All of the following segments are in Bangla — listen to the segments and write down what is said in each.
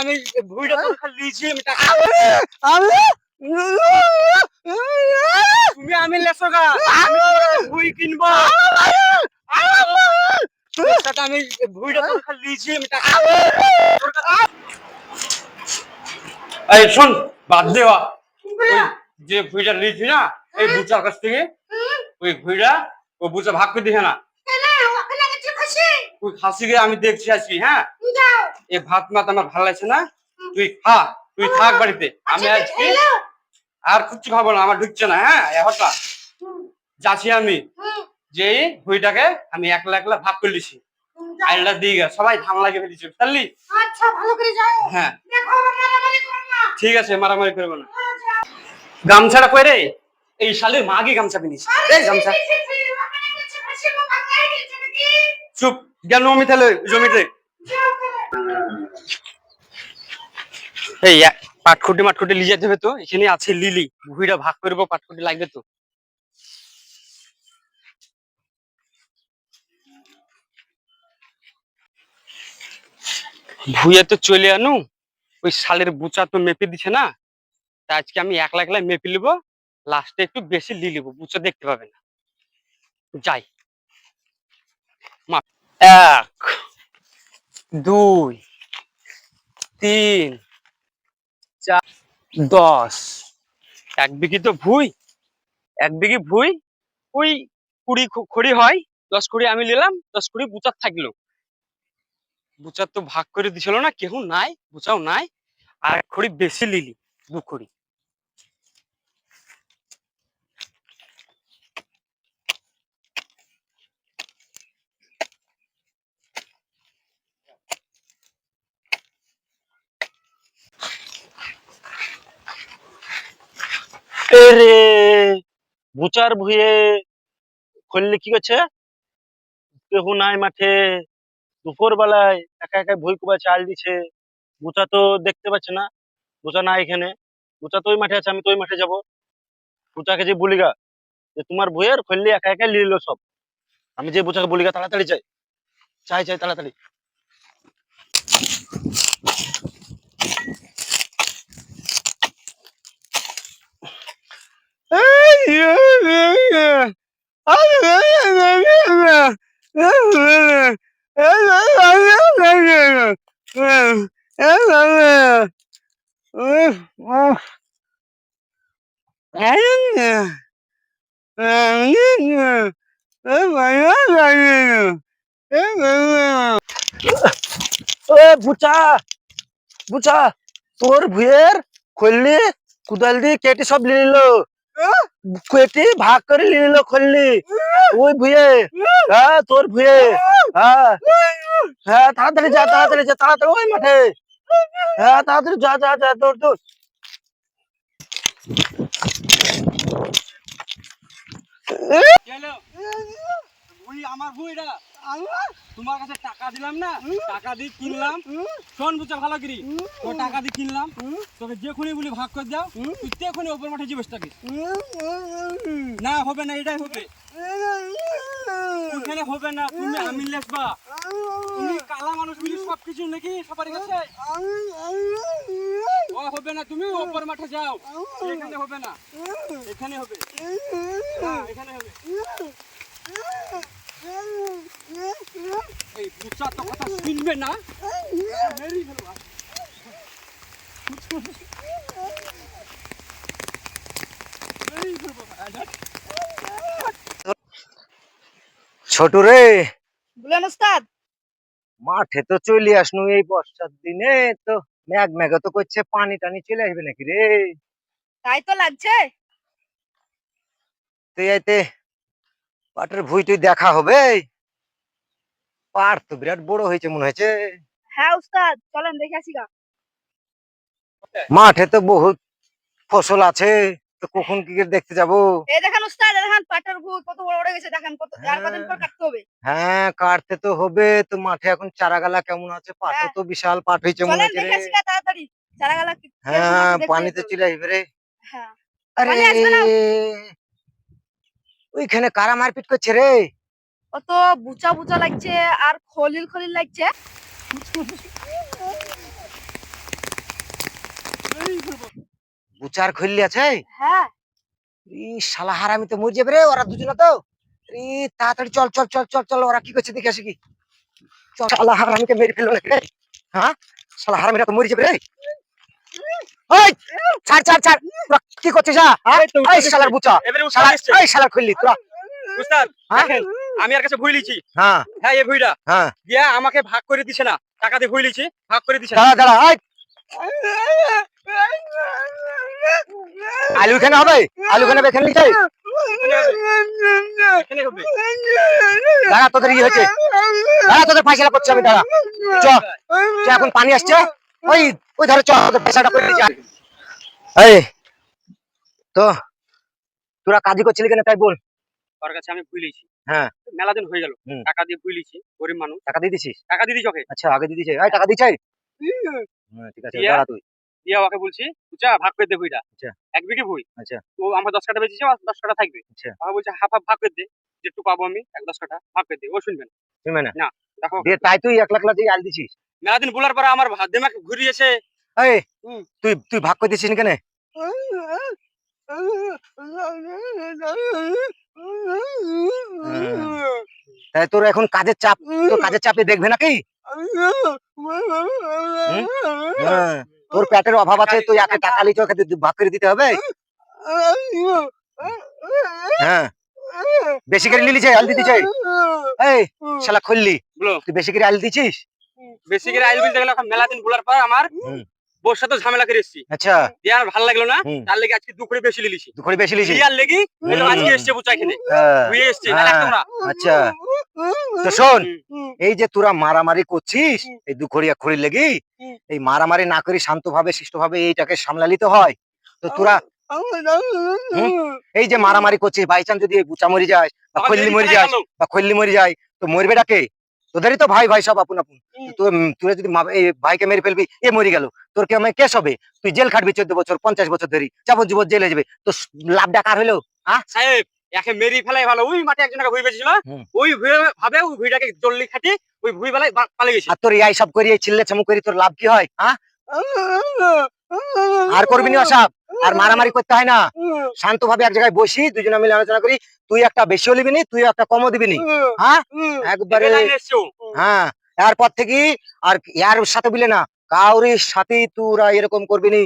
আমি ভুঁড়িটা খালি লিয়েছি আমি টাকা আমি? তুমি আমি লেছো গা আমি? ভুঁড়ি কিনবো। আমি ভুঁড়িটা খালি আমি টাকা এই শোন বাদ দেওয়া যে ভুঁড়িটা লিয়েছি না এই বুচার কাছ থেকে ওই ভুঁড়িটা ও বুচা ভাগ করে দিছে না। তুই খাসি আমি দেখছি আজকে হ্যাঁ? এই ভাত মাত আমার ভালো লাগছে না তুই খা তুই থাক বাড়িতে আমি আজকে আর কিচ্ছু খাব না আমার ঢুকছে না হ্যাঁ এ হঠাৎ যাচ্ছি আমি যে ভুঁড়িটাকে আমি একলা একলা ভাগ করে লিছি আইলটা দিয়ে সবাই ধান লাগিয়ে ফেলেছি বুঝলি আচ্ছা ভালো করে যাও হ্যাঁ ঠিক আছে মারামারি করব না গামছাটা কই রে এই শালের মাগে গামছা পিনিস এই গামছা চুপ গেল আমি তাহলে জমিতে এই পাটখুটি মাটখুটি যেতে হবে তো, এখানে আছে লিলি ভাগ করব পাটখুটি লাগবে তো। তো চলে আনু, ওই শালের বুচা তো মেপে দিছে না, তা আজকে আমি একলা একলা মেপে নিব লাস্টে একটু বেশি লি লিব বুচা দেখতে পাবে না। যাই। এক। দুই, তিন, চার, দশ। এক বিঘি তো ভুই। এক বিঘি ভুই ওই কুড়ি খড়ি হয়। দশ কুড়ি আমি নিলাম, দশ কুড়ি বুচার থাকল। বুচার তো ভাগ করে দিছিল না কেউ নাই, বুচাও নাই। আর এক খড়ি বেশি লিলি দু খড়ি। এরে বুচার ভুয়ে খুললে কি করছে? কেহ নাই মাঠে দুপুর বেলায় একা একা ভুই কুবা চাল দিছে। বুচা তো দেখতে পাচ্ছে না, বুচা নাই এখানে। বুচা তো ওই মাঠে আছে, আমি তো ওই মাঠে যাব। বুচাকে যে বলিগা, যে তোমার ভুয়ের খুললে একা একা লিলো সব। আমি যে বুচাকে বলিগা, তাড়াতাড়ি চাই চাই চাই তাড়াতাড়ি এ বুচা বুচা তোর ভুয়ের খুললি কুদাল দিয়ে কেটে সব নিল। কেটে ভাগ করে নিল খুললি ওই ভুয়ে হ্যাঁ তোর ভুয়ে হ্যাঁ হ্যাঁ তাড়াতাড়ি যা তাড়াতাড়ি যা তাড়াতাড়ি ওই মাঠে হ্যাঁ তাড়াতাড়ি যা যা যা দৌড় দৌড় গেলো ভুই আমার তোমার কাছে টাকা দিলাম না? টাকা দিয়ে কিনলাম। শোন ভালো করি। তো টাকা দিয়ে কিনলাম। তোকে বলি ভাগ করে দাও। তুই ওপর মাঠে জীবস থাকিস না হবে না এটাই হবে। ওখানে হবে না তুমি আমি তুমি কালা মানুষ মিলি সব কিছু নাকি সবার কাছে? ও হবে না তুমি ওপর মাঠে যাও। এখানে হবে না। এখানে হবে। হ্যাঁ এখানে হবে। এই বুচা তো কথা শুনবে না। মেরেই ফেলব। ছোট রে। বলেন ওস্তাদ। মাঠে তো চলে আসনু এই বর্ষার দিনে তো ম্যাগ ম্যাগ তো করছে পানি টানি চলে আসবে নাকি রে? তাই তো লাগছে। তুই আইতে। পাটের ভুই তুই দেখা হবে। পাট তো বিরাট বড় হয়েছে মনে হয়েছে। হ্যাঁ ওস্তাদ চলেন দেখে আসি গা। মাঠে তো বহুত ফসল আছে তো কখন কি দেখতে যাব? এই দেখেন ওস্তাদ এই দেখেন পাটের ভুল কত বড় বড় গেছে দেখেন কত আর পর কাটতে হবে। হ্যাঁ কাটতে তো হবে তো মাঠে এখন চারাগালা কেমন আছে? পাটও হ্যাঁ। তো বিশাল পাট হয়েছে মনে হচ্ছে দেখে আসি গা তাড়াতাড়ি। চারাগালা হ্যাঁ পানিতে। চলে আসবে রে। হ্যাঁ। আরে। ওইখানে কারা মারপিট করছে রে? অত বুচা বুচা লাগছে আর খলিল খলিল লাগছে। বুচার খলিল আছে? হ্যাঁ। শালা হারামি তো মরে যাবে রে ওরা দুজনে তো। রে তাড়াতাড়ি চল চল চল চল চল ওরা কি করছে দেখে আসি কি? চল শালা হারামিকে মেরে ফেলো রে। হ্যাঁ? শালা হারামিরা তো মরে যাবে রে। ওই ছাড় ছাড় ছাড়। কি করছিস হ্যাঁ? এই শালার বুচা। এই খুললি তোরা। উস্তাদ হ্যাঁ? আমি আর কাছে ভুই লিছি হ্যাঁ। হ্যাঁ এই ভুইটা। হ্যাঁ। আমাকে ভাগ করে দিছে না। টাকা দিয়ে ভুই লিছি ভাগ করে দিছে না। দাঁড়া দাঁড়া এই। আলু হবে? আলু হবে, এখানে এখানে দাঁড়া তোদের ইয়ে হয়েছে দাঁড়া তোদের ফাইসলা করছে আমি দাঁড়া। চ, এখন পানি আসছে। ওই ওই ধরে চ তোদের পেশাটা করে এই। তো তোরা কাজই করছিলি কেন তাই বল। ওর কাছে আমি ভুই হ্যাঁ। মেলা দিন হয়ে গেল। টাকা দিয়ে ভুই গরিব মানুষ। টাকা দিয়ে দিছিস? টাকা দিয়ে দিছি ওকে। আচ্ছা আগে দিয়ে এই টাকা দিছে হ্যাঁ ঠিক আছে দাঁড়া তুই। দিয়া ওকে বলছি বুঝা ভাগ করে দে ভুইটা। আচ্ছা। এক বিঘে ভুই। আচ্ছা। তো আমার দশ কাটা বেঁচেছে দশ কাটা থাকবে। আচ্ছা। বলছে হাফ হাফ ভাগ করে দে। যেটুকু পাবো আমি এক দশ কাটা ভাগ করে দে। ও শুনবেন শুনবে না? দেখো। দিয়ে তাই তুই এক লাখ লাখ দিয়ে আল দিছিস। মেলা দিন বলার পরে আমার দেমাগ ঘুরিয়েছে। এই তুই তুই ভাগ করে দিছিস কেন? তাই তোর এখন কাজের চাপ তোর কাজের চাপে দেখবে নাকি? হ্যাঁ তোর পেটের অভাব আছে তুই একে টাকা লিচ ওকে ভাগ করে দিতে হবে? হ্যাঁ। বেশি করে লিলি চাই আল দিতে চাই? এই শালা খুললি বলো। তুই বেশি করে আল দিছিস? বেশি করে আইল এখন মেলা দিন বলার পর আমার সাথে ঝামেলা করে এসছি। আচ্ছা। দিয়ে আর ভালো লাগল না। তার লেগে আজকে দু করে বেশি লিলিছি? দু করে বেশি লিয়ার লেগে আজকে এসছে বুচা এখানে হ্যাঁ, ধুয়ে এসছে না। আচ্ছা। তো শোন এই যে তোরা মারামারি করছিস এই লেগে এই মারামারি না করে শান্তভাবে শিষ্টভাবে এইটাকে সামলালিতে হয়। তো তোরা এই যে মারামারি করছিস বাই চান্স যদি বুচা মরি যায় বা খল্লি মরি যায় বা খল্লি মরি যায় তো মরবে ডাকে? তোদেরই তো ভাই ভাই সব আপন আপন। হুম। তো তোরা যদি এই ভাইকে মেরে ফেলবি এ মরি গেল। তোর কে আমি কেস হবে? তুই জেল খাটবি চোদ্দ বছর পঞ্চাশ বছর ধরে। যাবজ্জীবন জেলে যাবে। তো লাভ ডাকার হলো? সাহেব একে মেরি ফেলাই ভালো। ওই মাঠে একজনকে ভুই বেঁচেছিল। ওই ভুয়ে ভাবে ওই ভুইটাকে জল্লি খাটি ওই ভুই বেলায় পালিয়ে গেছে। আর তোর এই সব করি এই চিল্লে চামু করি তোর লাভ কি হয়? হ্যাঁ আর করবি না সব আর মারামারি করতে হয় না। শান্ত ভাবে এক জায়গায় বসি দুজনে মিলে আলোচনা করি। তুই একটা বেশিও নিবি নি তুই একটা কমও দিবি নি। হ্যাঁ? একবারে হ্যাঁ। এরপর থেকে আর ইয়ার সাথে বিলে না। কাউরির সাথে তোরা এরকম করবি নি।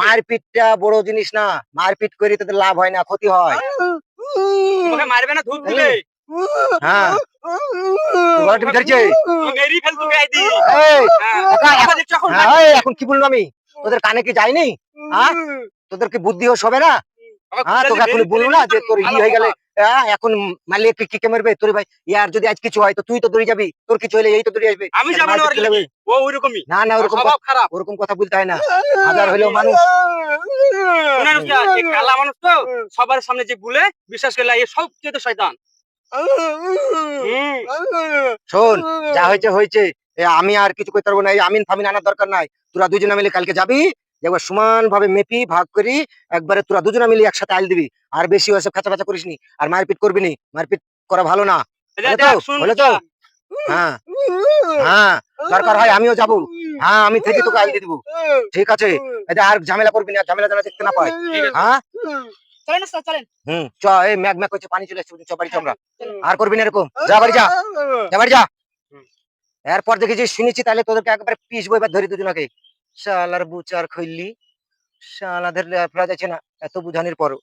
মারপিটটা বড় জিনিস না। মারপিট করে তোদের লাভ হয় না ক্ষতি হয়। তোমাকে মারবে না ধূপ দিলে হ্যাঁ। হ্যাঁ, এখন হ্যাঁ, এখন কি বললাম আমি? তোদের কানে কি যায়নি? হ্যাঁ? তোদের কি বুদ্ধি হোস হবে না? হ্যাঁ তোকে এখন বলব না যে তোর ই হয়ে গেলে এখন মালিক কি কে মারবে? তোর ভাই ইয়ার যদি আজ কিছু হয় তো তুই তো দৌড়ে যাবি। তোর কিছু হলে এই তো দৌড়ে আসবে। আমি যাব না ও ওইরকমই। না না ওরকম খারাপ। ওরকম কথা বলতে হয় না। হাজার হলেও মানুষ। শুনেন উস্তাদ, এই কালা মানুষ তো সবার সামনে যে বলে বিশ্বাস করলে এ সব চেয়ে শয়তান। শোন যা হয়েছে হয়েছে। আমি আর কিছু করতে পারব না। এই আমিন ফামিন আনার দরকার নাই। তোরা দুজনে মিলে কালকে যাবি একবার সমান ভাবে মেপি ভাগ করি একবারে তোরা দুজনে মিলে একসাথে আইল দিবি। আর বেশি হয়েছে খাঁচা খাঁচা করিস নি। আর মারপিট করবি নি। মারপিট করা ভালো না। এই যে হলো দেখ, তো? শুন হলো তো? উস্তাদ, হ্যাঁ। হ্যাঁ দরকার হয় আমিও যাব। হ্যাঁ আমি থেকে তোকে আইল দিয়ে দিবো। ঠিক আছে? আর ঝামেলা করবি না ঝামেলা যেন দেখতে না পাই হ্যাঁ? চলেন না স্যার চলেন। হুম চ এই ম্যাগ ম্যাগ করছে পানি চলে এসছে চ বাড়ি আমরা। আর করবি না এরকম। যা বাড়ি যা। যা বাড়ি যা। এরপর দেখি যে শুনেছি তাহলে তোদেরকে একবার পিস বইবার ধরি দুজনকে শালার বুচার খৈল্লি শালাদের ফেলা যাচ্ছে না, এত বুঝানির পরও।